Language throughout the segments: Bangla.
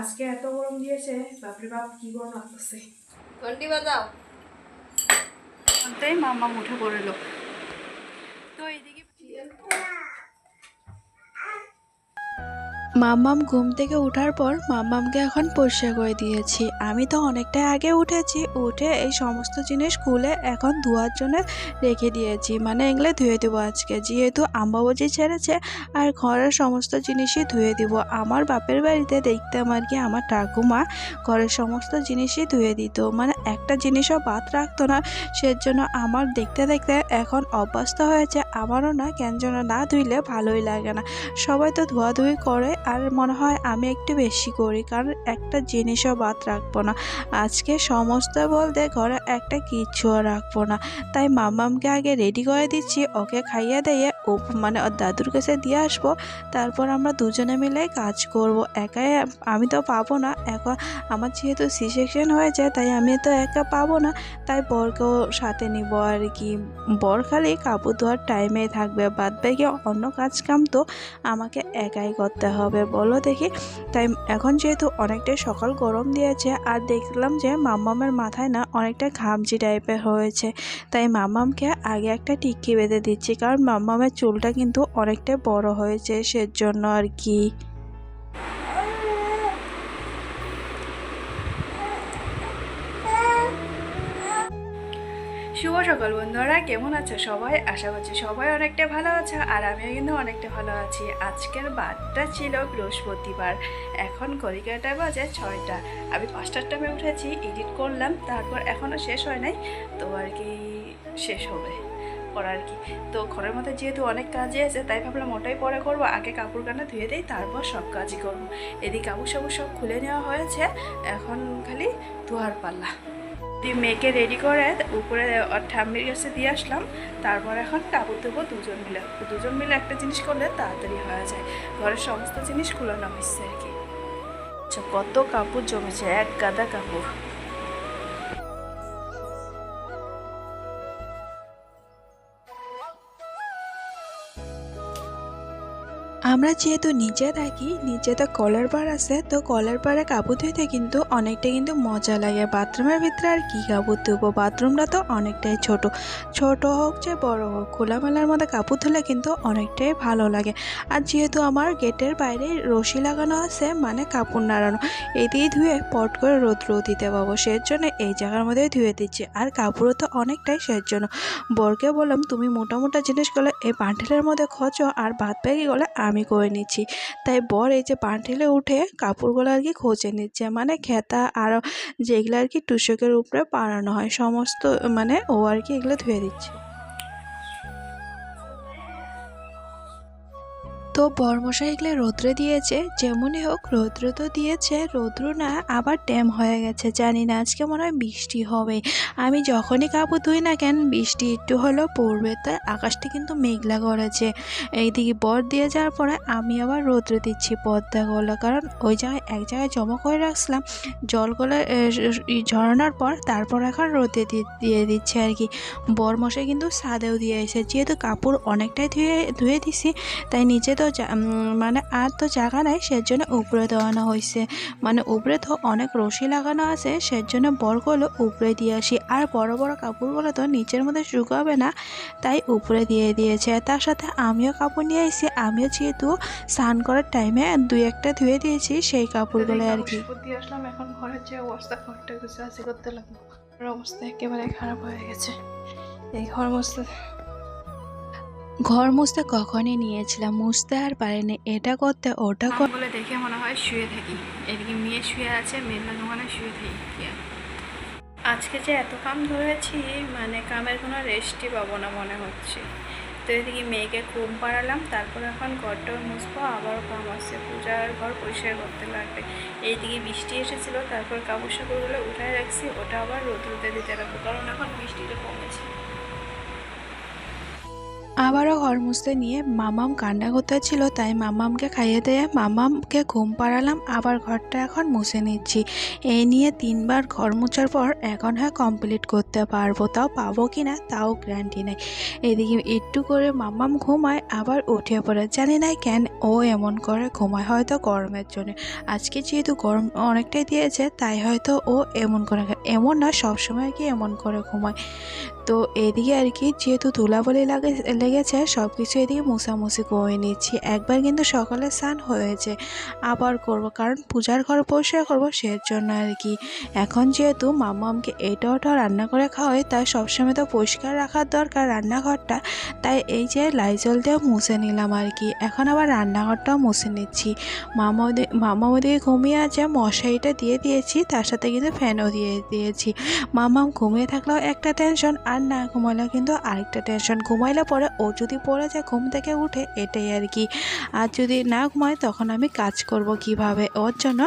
আজকে এত গরম দিয়েছে বাপরে বাপ কি গরম লাগতেছে। ঘন্টি বাজাও। মামা উঠে পড়ল মাম্মাম ঘুম থেকে ওঠার পর মাম্মামকে এখন পরিষ্কার করে দিয়েছি। আমি তো অনেকটাই আগে উঠেছি, উঠে এই সমস্ত জিনিস খুলে এখন ধোয়ার জন্য রেখে দিয়েছি। মানে এগুলো ধুয়ে দেবো আজকে। যেহেতু আম্বাবজি ছেড়েছে, আর ঘরের সমস্ত জিনিসই ধুয়ে দিব। আমার বাপের বাড়িতে দেখতাম আর কি আমার ঠাকুমা ঘরের সমস্ত জিনিসই ধুয়ে দিত। মানে একটা জিনিসও বাদ রাখতো না। সেজন্য আমার দেখতে দেখতে এখন অভ্যস্ত হয়েছে। আমারও না কেন যেন না ধুইলে ভালোই লাগে না। সবাই তো ধোয়াধুয়ি করে আর মনে হয় আমি একটু বেশি করি, কারণ একটা জিনিসও বাদ রাখব না। আজকে সমস্ত বলতে ঘরে একটা কিচ্ছুও রাখব না। তাই মামামকে আগে রেডি করে দিচ্ছি, ওকে খাইয়ে দিয়ে ও মানে ওর দাদুর কাছে দিয়ে আসব। তারপর আমরা দুজনে মিলে কাজ করব। একাই আমি তো পাবো না। এখন আমার যেহেতু সি সেকশন হয়েছে, তাই আমি তো একা পাবো না। তাই বরকেও সাথে নিব আর কি। বর খালি কাপড় ধোয়ার টাইমে থাকবে। বাদ বাকি অন্য কাজ কাম তো আমাকে একাই করতে হবে। বলো দেখি। তাই এখন যেহেতু অনেকটাই সকাল, গরম দিয়েছে, আর দেখলাম যে মাম্মামের মাথায় না অনেকটা ঘামচি টাইপের হয়েছে। তাই মাম্মামকে আগে একটা টিক্কি বেঁধে দিচ্ছি, কারণ মাম্মামের চুলটা কিন্তু অনেকটাই বড় হয়েছে সেজন্য আর কি। শুভ সকাল বন্ধুরা, কেমন আছো সবাই? আশা করছি সবাই অনেকটা ভালো আছে আর আমিও কিন্তু অনেকটা ভালো আছি। আজকের বারটা ছিল বৃহস্পতিবার, এখন ঘড়িকাটা বাজে ছয়টা। আমি পাঁচটার টাইমে উঠেছি এডিট করলাম, তারপর এখনও শেষ হয় নাই, তো আর কি শেষ হবে করা আর কি? তো ঘরের মধ্যে যেহেতু অনেক কাজই আছে, তাই ভাবলাম ওটাই পরে করব, আগে কাপড় কানা ধুয়ে দিই, তারপর সব কাজই করব। এদিকে কাপড় সাপড় সব খুলে নেওয়া হয়েছে, এখন খালি ধোয়ার পাল্লা। দিয়ে মেয়েকে রেডি করে উপরে ঠাম্বির কাছে দিয়ে আসলাম। তারপর এখন কাপড় ধোবো দুজন মিলে। দুজন মিলে একটা জিনিস করলে তাড়াতাড়ি হয়ে যায়। ঘরের সমস্ত জিনিস খুলানো হয়েছে আর কি। আচ্ছা কত কাপড় জমেছে? এক গাদা কাপড়। আমরা যেহেতু নিচে থাকি নিচে তো কলার পাড় আছে, তো কলার পাড়ে কাপড় ধুইতে কিন্তু অনেকটা কিন্তু মজা লাগে। বাথরুমের ভিতরে আর কি কাপড় ধুবো? বাথরুমটা তো অনেকটাই ছোট। ছোট হোক যে বড় হোক, খোলামেলার মধ্যে কাপড় ধুলে কিন্তু অনেকটাই ভালো লাগে। আর যেহেতু আমার গেটের বাইরে রশি লাগানো আছে মানে কাপড় নাড়ানো, এই দিয়ে ধুয়ে পট করে রোদ্র দিতে পাবো। সেই জন্য এই জায়গার মধ্যে ধুয়ে দিচ্ছি। আর কাপড়ও তো অনেকটাই সেই জন্য বরকে বললাম, তুমি মোটা মোটা জিনিসগুলো এই বান্ডেলের মধ্যে খোঁজো, আর ভাত ব্যাগিগুলো আমি করে নিচ্ছি। তাই বর এই যে বান্ডেলে উঠে কাপড়গুলো আর কি খোঁজে নিচ্ছে। মানে খেতা আর যেগুলো আর কি টুসকের উপরে পাড়ানো হয়, সমস্ত মানে ও আর কি এগুলো ধুয়ে দিচ্ছে। তো বরমশাই এগুলো রৌদ্রে দিয়েছে, যেমনই হোক রৌদ্র তো দিয়েছে, রৌদ্র না আবার ড্যাম হয়ে গেছে, জানি না, আজকে মনে হয় বৃষ্টি হবে। আমি যখনই কাপড় ধুই না কেন, বৃষ্টি একটু হলেও পড়বে তাই আকাশটা কিন্তু মেঘলা করেছে। এইদিকে বর দিয়ে যাওয়ার পরে আমি আবার রৌদ্রে দিচ্ছি পর্দাগুলো কারণ ওই জায়গায় এক জায়গায় জমা করে রাখছিলাম জলগুলো ঝরানোর পর তারপর এখন রোদে দিয়ে দিচ্ছে আর কি। বর মশাই কিন্তু সাদেও দিয়ে এসে যেহেতু কাপড় অনেকটাই ধুয়ে ধুয়ে দিছি, তাই নিচে তো মানে আর তো জায়গা নাই, সেজন্য উপরে দেওয়ানো হয়েছে মানে উপরে তো অনেক রশি লাগানো আছে, সেজন্য বরগুলো উপরে দিয়ে আসি। আর বড় বড় কাপড়গুলো তো নিচের মধ্যে শুকাবে না, তাই উপরে দিয়ে দিয়েছে। তার সাথে আমিও কাপড় নিয়ে এসেছি আমিও যেহেতু স্নান করার টাইমে দুই একটা ধুয়ে দিয়েছি, সেই কাপড়গুলো আর কি। দিয়ে আসলাম, এখন ঘরের যে অবস্থা, ঘরটা করতে লাগল অবস্থা একেবারে খারাপ হয়ে গেছে। এই ঘর মস্তে ঘর মুছতে কখনই নিয়েছিলাম, মুছতে আর পারিনি। এটা করতে, ওটা করতে বলে দেখে মনে হয় শুয়ে থাকি। এদিকে মেয়ে শুয়ে আছে, মেয়ের ওখানে শুয়ে থাকি। আজকে যে এত কাম ধরেছি মানে কামের কোনো রেস্টই পাবো না মনে হচ্ছে। তো এদিকে মেয়েকে ঘুম পাড়ালাম, তারপর এখন ঘরটাও মুছবো আবারও কাম আসছে পূজার ঘর পরিষ্কার করতে লাগবে। এইদিকে বৃষ্টি এসেছিল, তারপর কাপড় সাপড়গুলো উঠায় রাখছি, ওটা আবার রোদ রোদে দিতে রাখব কারণ এখন বৃষ্টিটা কমেছে। আবারও ঘর মুছতে নিয়ে মামাম কান্না করতে ছিল তাই মামামকে খাইয়ে দিয়ে মামামকে ঘুম পাড়ালাম, আবার ঘরটা এখন মুছে নিচ্ছি। এই নিয়ে তিনবার ঘর মুছার পর এখন হয় কমপ্লিট করতে পারব, তাও পাবো কি না, তাও গ্যারান্টি নেই। এদিকে একটু করে মামাম ঘুমায়, আবার উঠে পড়ে। জানি না কেন ও এমন করে ঘুমায়, হয়তো গরমের জন্য। আজকে যেহেতু গরম অনেকটাই দিয়েছে, তাই হয়তো ও এমন করে এমন না, সবসময় কি এমন করে ঘুমায়। তো এদিকে আর কি, যেহেতু ধুলাবলি লাগে লেগেছে সব কিছু এদিকে মোছামুছি করে নিচ্ছি। একবার কিন্তু সকালে স্নান হয়েছে, আবার করব। কারণ পূজার ঘর পরিষ্কার করব সের জন্য আর কি। এখন যেহেতু মামামকে এটা ওটা রান্না করে খাওয়াই, তাই সবসময় তো পরিষ্কার রাখার দরকার রান্নাঘরটা। তাই এই যে লাইজল দিয়ে মুছে নিলাম আর কি। এখন আবার রান্নাঘরটাও মুছে নিচ্ছি। মামা মামা ওদিকে ঘুমিয়ে আছে, মশারিটা দিয়ে দিয়েছি, তার সাথে কিন্তু ফ্যানও দিয়ে দিয়েছি। মামাম ঘুমিয়ে থাকলেও একটা টেনশন, আর না ঘুমাইলেও কিন্তু আরেকটা টেনশন। ঘুমাইলে পরে ও যদি পড়ে যায়, ঘুম থেকে উঠে এটাই আর কি। আর যদি না ঘুমায়, তখন আমি কাজ করব কীভাবে? ওর জন্য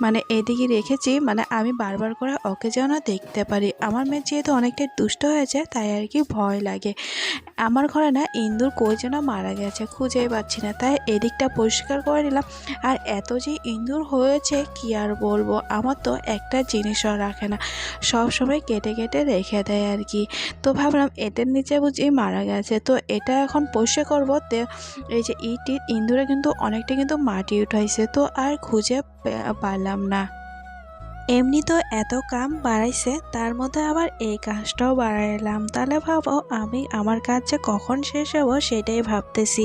মানে এদিকে রেখেছি মানে আমি বারবার করে ওকে যেন দেখতে পারি। আমার মেয়ে যেহেতু অনেকটাই দুষ্ট হয়েছে, তাই আর কি ভয় লাগে। আমার ঘরে না ইন্দুর কই যেন মারা গেছে, খুঁজেই পাচ্ছি না। তাই এদিকটা পরিষ্কার করে নিলাম। আর এত যে ইন্দুর হয়েছে, কি আর বলব? আমার তো একটা জিনিসও রাখে না। সব সময় কেটে কেটে রেখে দেয় আর কি। তো ভাবলাম এটার নিচে বুঝি মারা গেছে। তো এটা এখন পরিষ্কার করব এই যে ইট ইট ইন্দুরে কিন্তু অনেকটা কিন্তু মাটি উঠাইছে, তো আর খুঁজে পারলাম না। এমনি তো এত কাম বাড়াইছে, তার মধ্যে আবার এই কাজটাও বাড়াইলাম। তাহলে ভাবো, আমি আমার কাজ যে কখন শেষ হব সেটাই ভাবতেছি।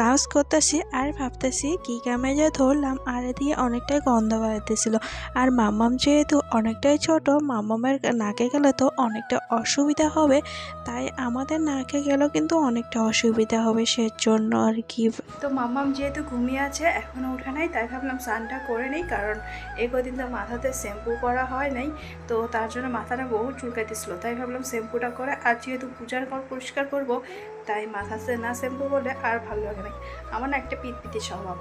কাজ করতেছি আর ভাবতেছি কি কামে যে ধরলাম, আর এদিকে অনেকটাই গন্ধ বাড়াইতেছিল। আর মাম্মাম যেহেতু অনেকটাই ছোট, মাম্মামের নাকে গেলে তো অনেকটা অসুবিধা হবে, তাই আমাদের নাকে গেলেও কিন্তু অনেকটা অসুবিধা হবে সেজন্য আর কি। তো মাম্মাম যেহেতু ঘুমিয়ে আছে এখনও উঠে নাই, তাই ভাবলাম স্নানটা করে নেই, কারণ এই কদিন তো মাথাতে শ্যাম্পু করা হয় নাই, তো তার জন্য মাথাটা বহু চুলকাইতেছিল। তাই ভাবলাম শ্যাম্পুটা করে, আর যেহেতু পূজার ঘর পরিষ্কার করব, তাই মাথাতে না শ্যাম্পু করলে আর ভালো লাগে না। আমার না একটা পিতপিতি স্বভাব।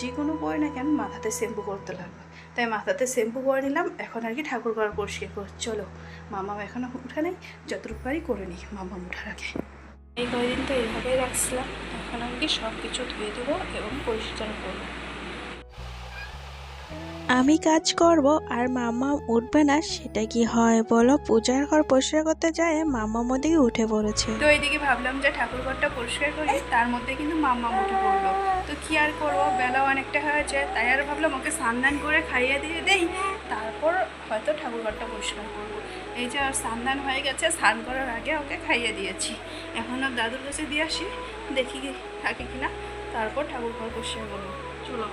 যে কোনো বই না কেন মাথাতে শ্যাম্পু করতে লাগবে তাই মাথাতে শ্যাম্পু করে নিলাম, এখন আর কি ঠাকুর ঘর পরিষ্কার কর, চলো। মামাম এখনও উঠে নেই, যতটুকু পারি করে নিই মামাম উঠার আগে। এই কয়দিন তো এইভাবেই রাখছিলাম, এখন আমি কি সব কিছু ধুয়ে দেবো এবং পরিষ্কার করব। আমি কাজ করব আর মামা উঠবে না, সেটা কি হয় বলো? পূজার ঘর পরিষ্কার করতে যায় মামা ওদিকে উঠে পড়েছে। তো এইদিকে ভাবলাম যে ঠাকুর ঘরটা পরিষ্কার করি, তার মধ্যে কিন্তু মাম্মা উঠে পড়ল। তো কি আর করব? বেলাও অনেকটা হয়েছে, তাই আর ভাবলাম ওকে স্নান করে খাইয়ে দিয়ে দেই, তারপর হয়তো ঠাকুর ঘরটা পরিষ্কার করব। এই যে আর স্নান হয়ে গেছে, স্নান করার আগে ওকে খাইয়ে দিয়েছি। এখন আর দাদুর কাছে দিয়ে আসি, দেখি থাকে কিনা, তারপর ঠাকুর ঘর পরিষ্কার করব। চলো।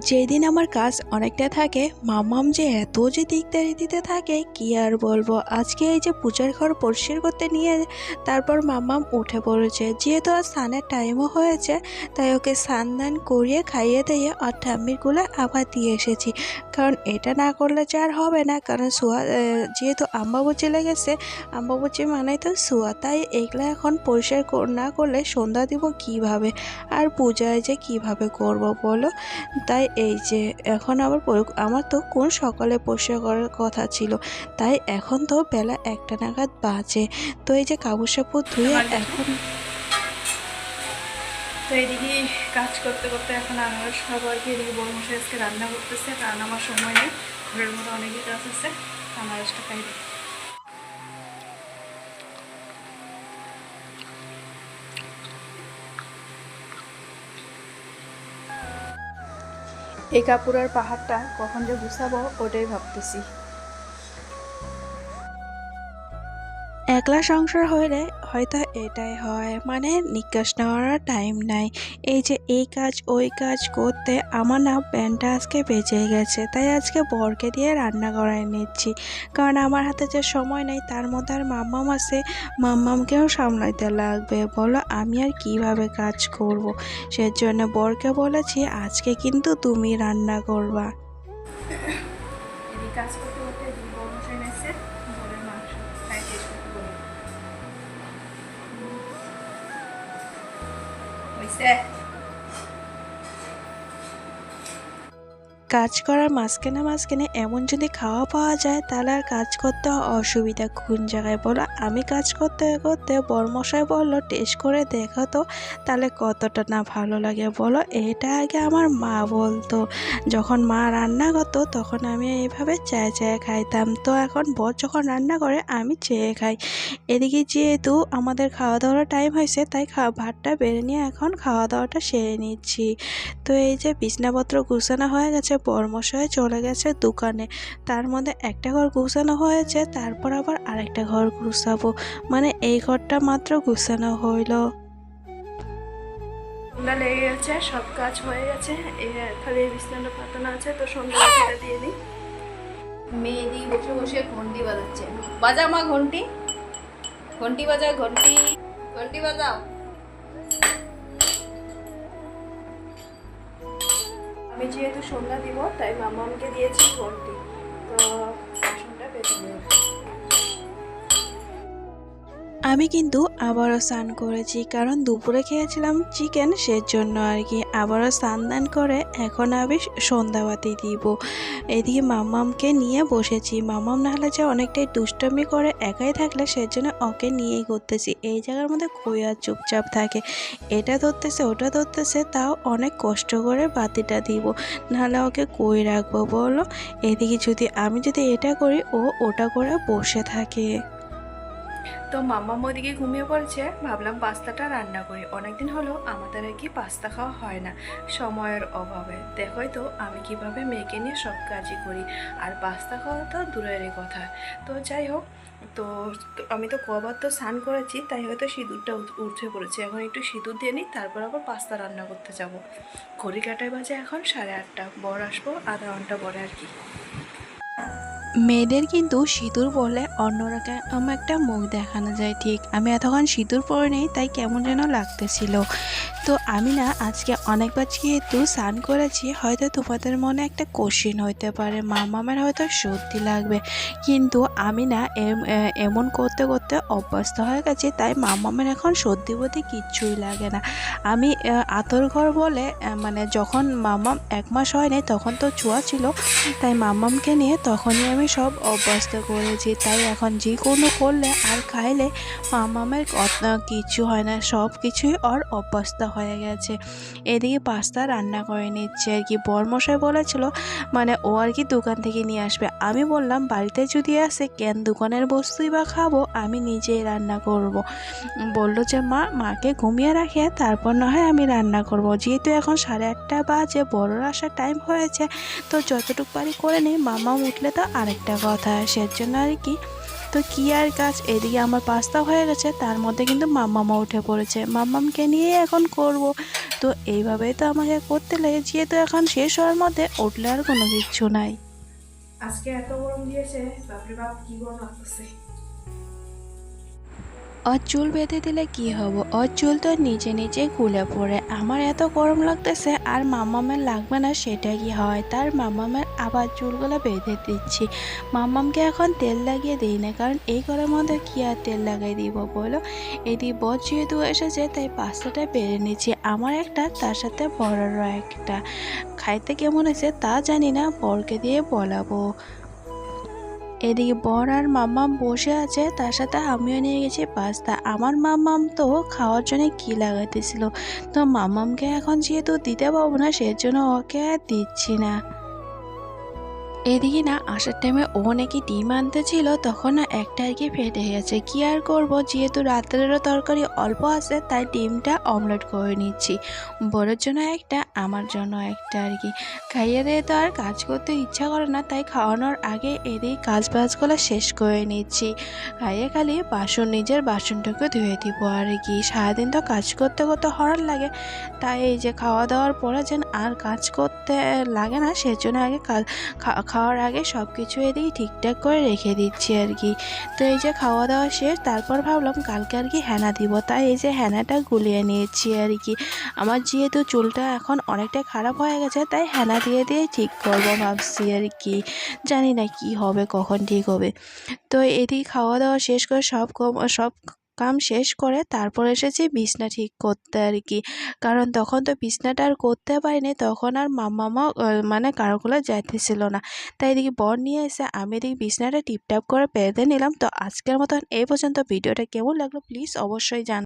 যেদিন আমার কাজ অনেকটা থাকে মামাম যে এত যে দিকদারি দিতে থাকে কি আর বলব? আজকে এই যে পূজার ঘর পরিষ্কার করতে নিয়ে তারপর মামাম উঠে পড়েছে। যেহেতু আর স্নানের টাইমও হয়েছে তাই ওকে স্নান দান করিয়ে খাইয়ে দিয়ে আর ঠাম্মিরগুলো আবার দিয়ে এসেছি। কারণ এটা না করলে যে আর হবে না কারণ আহ, যেহেতু আম্বাবুচি লেগেছে আম্বাবুচি মানেই তো শোয়া তাই এগুলো এখন পরিষ্কার কর- না করলে সন্ধ্যা দিব কীভাবে? আর পূজায় যে কীভাবে করব বলো? তাই এই যে এখন আবার আমার তো কোন সকালে পরিষ্কার করার কথা ছিল তাই এখন তো বেলা একটা নাগাদ বাজে। তো এই যে কাপড় সাপড় ধুয়ে এখন তো এদিকে কাজ করতে করতে এখন আনারস খাব আর কি এদিকে বড় মশাই আজকে রান্না করতেছে কারণ আমার সময় নেই ঘরের মধ্যে অনেকই কাজ আছে আনারসটা খাই এই কাপুরের পাহাড়টা কখন যে গুছাবো ওটাই ভাবতেছি। একলা সংসার হলে হয়তো এটাই হয়। মানে নিকাশ নেওয়ার টাইম নাই। এই যে এই কাজ, ওই কাজ করতে আমার না প্যানটা আজকে বেঁচে গেছে। তাই আজকে বরকে দিয়ে রান্না করাই নিচ্ছি। কারণ আমার হাতে যে সময় নেই, তার মধ্যে আর মাম্মাম আছে, মাম্মামকেও সামলাইতে লাগবে। বলো আমি আর কীভাবে কাজ করব? সেজন্য বরকে বলেছি, আজকে কিন্তু তুমি রান্না করবা। কাজ হয়েছে কাজ করার মাঝখানে মাঝখানে এমন যদি খাওয়া পাওয়া যায়, তাহলে আর কাজ করতে অসুবিধা। কোন জায়গায় বলো? আমি কাজ করতে করতে বরমশাই বলল, টেস্ট করে দেখো তো, তাহলে কতটা না ভালো লাগে বলো? এটা আগে আমার মা বলতো। যখন মা রান্না করতো, তখন আমি এইভাবে চায়ে চায়ে খাইতাম। তো এখন বর যখন রান্না করে, আমি চেয়ে খাই। এদিকে যেহেতু আমাদের খাওয়া দাওয়ার টাইম হয়েছে, তাই ভাতটা বেড়ে নিয়ে এখন খাওয়া দাওয়াটা সেরে নিচ্ছি। তো এই যে বিছনাপত্র গুছানো হয়ে গেছে বরমশাই চলে গেছে দোকানে। তার মধ্যে একটা ঘর গুছানো হয়েছে তারপর আবার আরেকটা ঘর গুছাবো। মানে এই ঘরটা মাত্র গুছানো হইল। সন্ধ্যা লেগে গেছে সব কাজ হয়ে গেছে। খালি বিছানাটা পাতানো আছে তো সন্ধ্যা দিয়ে দিই। মেয়েদি বসে বসে ঘন্টি বাজাচ্ছে। বাজাও মা ঘন্টি? ঘন্টি বাজাও ঘন্টি। ঘন্টি বাজাও। আমি যেহেতু সন্ধ্যা দিব তাই মামামকে দিয়েছি ভর্তি। তো বাসনটা বেঁচে নেব আমি কিন্তু আবারও স্নান করেছি, কারণ দুপুরে খেয়েছিলাম চিকেন সেজন্য আর কি। আবারও স্নান দান করে এখন আমি সন্ধ্যাবাতি দিব। এদিকে মামামকে নিয়ে বসেছি। মামাম নাহলে যে অনেকটাই দুষ্টমি করে একাই থাকলে সেজন্য ওকে নিয়েই করতেছি এই জায়গার মধ্যে কই আর চুপচাপ থাকে। এটা ধরতেছে, ওটা ধরতেছে, তাও অনেক কষ্ট করে বাতিটা দিব। নাহলে ওকে কই রাখব বলো? এদিকে যদি আমি যদি এটা করি, ও ওটা করে বসে থাকে। তো মাম্মা ওদিকে ঘুমিয়ে পড়েছে, ভাবলাম পাস্তাটা রান্না করি। অনেকদিন হলো আমাদের আর কি পাস্তা খাওয়া হয় না, সময়ের অভাবে। দেখোই তো আমি কীভাবে মেয়েকে নিয়ে সব কাজই করি, আর পাস্তা খাওয়া তো দূরেরই কথা। তো যাই হোক, তো তো আমি তো কবার তো স্নান করেছি, তাই হয়তো সিঁদুরটা উঠে পড়েছে। এখন একটু সিঁদুর দিয়ে নিই, তারপর আবার পাস্তা রান্না করতে যাব। ঘড়ি কাটায় বাজে এখন সাড়ে আটটা, বর আসব, আধা ঘণ্টা পরে আর কি। মেয়েদের কিন্তু সিঁদুর পরলে অন্যরকম একটা মুখ দেখানো যায়, ঠিক? আমি এতক্ষণ সিঁদুর পরে নেই তাই কেমন যেন লাগতেছিল। তো আমি না আজকে অনেকবার যেহেতু স্নান করেছি, হয়তো তোমাদের মনে একটা কোশ্চিন হইতে পারে মামামের হয়তো সর্দি লাগবে। কিন্তু আমি না এমন করতে করতে অভ্যস্ত হয়ে গেছি, তাই মামামের এখন সর্দি বলতে কিচ্ছুই লাগে না। আমি আতর ঘর বলে মানে যখন মামাম এক মাস হয়নি, তখন তো ছোঁয়া ছিল, তাই মাম্মামকে নিয়ে তখনই আমি সব অভ্যস্ত করেছি, তাই এখন যে কোনো করলে আর খাইলে মাম্মামের কথা কিছু হয় না, সব কিছুই ওর অভ্যস্ত হয়ে গেছে। এদিকে পাস্তা রান্না করে নিচ্ছে আর কি। বরমশাই বলেছিল মানে ও আর কি দোকান থেকে নিয়ে আসবে। আমি বললাম, বাড়িতে যদি আসে, কেন দোকানের বস্তুই বা খাব? আমি নিজেই রান্না করব। বলল যে, মা, মাকে ঘুমিয়ে রাখে, তারপর না হয় আমি রান্না করব। যেহেতু এখন সাড়ে আটটা বাজে, বড়োর আসার টাইম হয়েছে, তো যতটুকু পারি করে নিই। মামা উঠলে তো আরেকটা কথা সেজন্য আর কি। তো কি আর কাজ? এদিকে আমার পাস্তা হয়ে গেছে তার মধ্যে কিন্তু মাম্মামা উঠে পড়েছে। মাম্মামকে নিয়ে এখন করব। তো এইভাবেই তো আমাকে করতে লাগে যেহেতু এখন শেষ হওয়ার মধ্যে উঠলে আর কোনো কিচ্ছু নাই। আজকে এত গরম দিয়েছে বাপরে বাপ কি গরম লাগতেছে। ওর চুল বেঁধে দিলে কি হবে? ওর চুল তো নিচে নিচে খুলে পড়ে। আমার এত গরম লাগতেছে আর মামামের লাগবে না সেটা কি হয়? তার মামামের আবার চুলগুলো বেঁধে দিচ্ছি। মামামকে এখন তেল লাগিয়ে দিই না, কারণ এই গরমের মধ্যে কী আর তেল লাগাই দিব বলো? এদি বর যেহেতু এসেছে, তাই পাস্তাটা বেড়ে নিচ্ছি। আমার একটা, তার সাথে বড়ারও একটা। খাইতে কেমন হয়েছে তা জানি না, বরকে দিয়ে বলাবো। এদিকে বর আর মাম্মাম বসে আছে, তার সাথে আমিও নিয়ে গেছি পাস্তা। আমার মাম্মাম তো খাওয়ার জন্য কি লাগাইতেছিল? তো মাম্মামকে এখন যেহেতু দিতে পারব না, সেজন্য ওকে আর দিচ্ছি না। এদিকে না, আসার টাইমে ও নাকি ডিম আনতে ছিল তখন না একটা আর কি ফেটে গেছে। কি আর করব? যেহেতু রাত্রেরও তরকারি অল্প আছে, তাই ডিমটা অমলেট করে নিচ্ছি। বড়োর জন্য একটা, আমার জন্য একটা আর কি। খাইয়ে দিয়ে তো আর কাজ করতে ইচ্ছা করে না, তাই খাওয়ানোর আগে এদিকে কাজ বাজগুলো শেষ করে নিচ্ছি। খাইয়ে খালি বাসন, নিজের বাসনটাকে ধুয়ে দিব আর কি। সারাদিন তো কাজ করতে করতে হরার লাগে, তাই এই যে খাওয়া দাওয়ার পরে যেন আর কাজ করতে লাগে না, সেজন্য আগে কাজ খাওয়ার আগে সব কিছু এদিকে ঠিকঠাক করে রেখে দিচ্ছি আর কি। তো এই যে খাওয়া দাওয়া শেষ, তারপর ভাবলাম কালকে আর কি হেনা দিব। তাই এই যে হেনাটা গুলিয়ে নিয়েছি আর কি। আমার যেহেতু চুলটা এখন অনেকটা খারাপ হয়ে গেছে, তাই হেনা দিয়ে দিয়ে ঠিক করব ভাবছি আর কি। জানি না কি হবে, কখন ঠিক হবে। তো এদিকে খাওয়া দাওয়া শেষ করে সব সব কাম শেষ করে তারপর এসেছি বিছনা ঠিক করতে আর কি। কারণ তখন তো বিছনাটা আর করতে পারিনি, তখন আর মাম্মামা মানে কারোগুলো যাইতেছিল না। তাই এদিকে বর নিয়ে এসে আমি এদিকে বিছনাটা টিপটাপ করে বেঁধে নিলাম। তো আজকের মতন এই পর্যন্ত। ভিডিওটা কেমন লাগল প্লিজ অবশ্যই জান